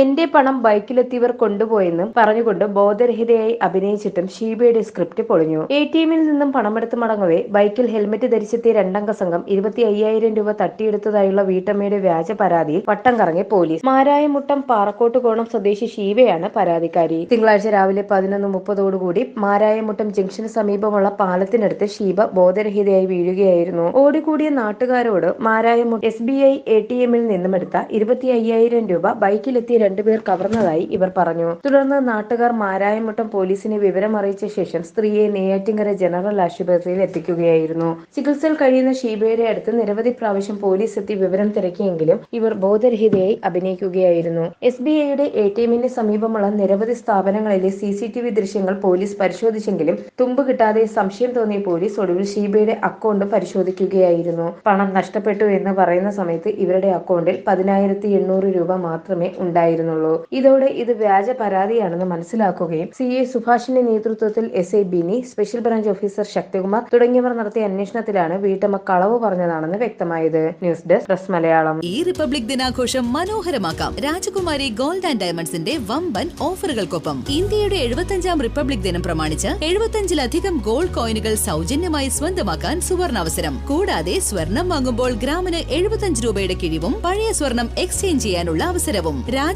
എന്റെ പണം ബൈക്കിലെത്തിയവർ കൊണ്ടുപോയെന്നും പറഞ്ഞുകൊണ്ട് ബോധരഹിതയായി അഭിനയിച്ചിട്ടും ഷീബയുടെ സ്ക്രിപ്റ്റ് പൊളിഞ്ഞു. എ ടി എമ്മിൽ നിന്നും പണമെടുത്ത് മടങ്ങവേ ബൈക്കിൽ ഹെൽമെറ്റ് ധരിച്ചെത്തിയ രണ്ടംഗ സംഘം ഇരുപത്തി അയ്യായിരം രൂപ തട്ടിയെടുത്തതായുള്ള വീട്ടമ്മയുടെ വ്യാജ പരാതിയിൽ വട്ടം കറങ്ങി പോലീസ്. മാരായമുട്ടം പാറക്കോട്ട് കോണം സ്വദേശി ഷീബയാണ് പരാതിക്കാരി. തിങ്കളാഴ്ച രാവിലെ പതിനൊന്ന് മുപ്പതോടുകൂടി മാരായമുട്ടം ജംഗ്ഷന് സമീപമുള്ള പാലത്തിനടുത്ത് ഷീബ ബോധരഹിതയായി വീഴുകയായിരുന്നു. ഓടിക്കൂടിയ നാട്ടുകാരോട് Marayamuttam S B I A T എമ്മിൽ നിന്നും എടുത്ത ഇരുപത്തി അയ്യായിരം രൂപ ബൈക്കിലെത്തിയ രണ്ടുപേർ കവർന്നതായി ഇവർ പറഞ്ഞു. തുടർന്ന് നാട്ടുകാർ മാരായമുട്ടം പോലീസിനെ വിവരം അറിയിച്ച ശേഷം സ്ത്രീയെ നെയ്യാറ്റിങ്കര ജനറൽ ആശുപത്രിയിൽ എത്തിക്കുകയായിരുന്നു. ചികിത്സയിൽ കഴിയുന്ന ഷീബയുടെ അടുത്ത് നിരവധി പ്രാവശ്യം പോലീസ് എത്തി വിവരം തിരക്കിയെങ്കിലും ഇവർ ബോധരഹിതയായി അഭിനയിക്കുകയായിരുന്നു. എസ് ബി ഐയുടെ എ ടി എമ്മിന് സമീപമുള്ള നിരവധി സ്ഥാപനങ്ങളിലെ സി സി ടി വി ദൃശ്യങ്ങൾ പോലീസ് പരിശോധിച്ചെങ്കിലും തുമ്പ് കിട്ടാതെ സംശയം തോന്നിയ പോലീസ് ഒടുവിൽ ഷീബയുടെ അക്കൗണ്ട് പരിശോധിക്കുകയായിരുന്നു. പണം നഷ്ടപ്പെട്ടു എന്ന് പറയുന്ന സമയത്ത് ഇവരുടെ അക്കൗണ്ടിൽ പതിനായിരത്തി രൂപ മാത്രമേ ഉണ്ടായിരുന്നുള്ളൂ ഇതോടെ ഇത് വ്യാജ പരാതിയാണെന്ന് മനസ്സിലാക്കുകയും സി എ സുഭാഷിന്റെ നേതൃത്വത്തിൽ S I Bini special branch officer Shakthikumar തുടങ്ങിയവർ നടത്തിയ അന്വേഷണത്തിലാണ് വീട്ടമ്മ കളവ് പറഞ്ഞതാണെന്ന് വ്യക്തമായത്. News desk press Malayalam. ഈ റിപ്പബ്ലിക് ദിനാഘോഷം മനോഹരമാക്കാം. രാജകുമാരി ഗോൾഡ് ആൻഡ് ഡയമണ്ട്സിന്റെ വമ്പൻ ഓഫറുകൾക്കൊപ്പം ഇന്ത്യയുടെ എഴുപത്തഞ്ചാം റിപ്പബ്ലിക് ദിനം പ്രമാണിച്ച് എഴുപത്തഞ്ചിലധികം ഗോൾഡ് കോയിനുകൾ സൗജന്യമായി സ്വന്തമാക്കാൻ സുവർണാവസരം. കൂടാതെ സ്വർണം വാങ്ങുമ്പോൾ ഗ്രാമിന് എഴുപത്തഞ്ച് രൂപയുടെ കിഴിവും പഴയ സ്വർണം എക്സ്ചേഞ്ച് ചെയ്യാനുള്ള അവസരവും